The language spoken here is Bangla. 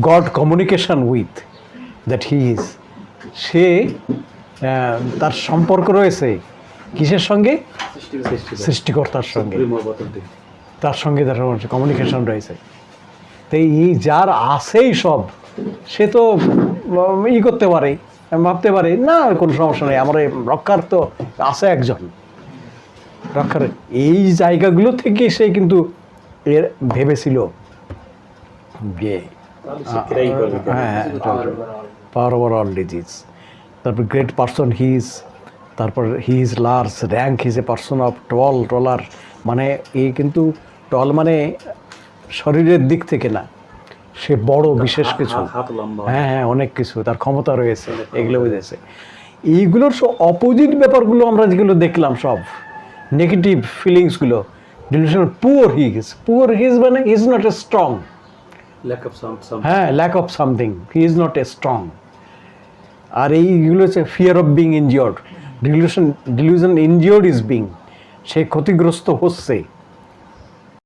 God communication with that he is সে তার সম্পর্ক রয়েছে কিসের সঙ্গে? সৃষ্টিকর্তার সঙ্গে। তার সঙ্গে তার কমিউনিকেশন রয়েছে। তো এই যার আছেই সব, সে তো ই করতে পারে, ভাবতে পারে, না, কোনো সমস্যা নেই, আমার রক্ষার তো আছে একজন। রক্ষার এই জায়গাগুলো থেকে সে কিন্তু এর ভেবেছিল যে হ্যাঁ পাওয়ার ওভার অল ডিজিজ তারপর গ্রেট পারসন হিজ তারপর he is large rank his a person of tall taller মানে এই কিন্তু টল মানে শরীরের দিক থেকে না সে বড় বিশেষ কিছু। হ্যাঁ হ্যাঁ অনেক কিছু তার ক্ষমতা রয়েছে এগুলো বুঝেছে। এইগুলোর সব অপোজিট ব্যাপারগুলো আমরা যেগুলো দেখলাম সব negative ফিলিংসগুলো delusion poor his poor his মানে ইজ নট এ স্ট্রং হ্যাঁ lack of something he is not a strong আর এইগুলো হচ্ছে fear of being injured delusion delusion injured is being সে ক্ষতিগ্রস্ত হচ্ছে।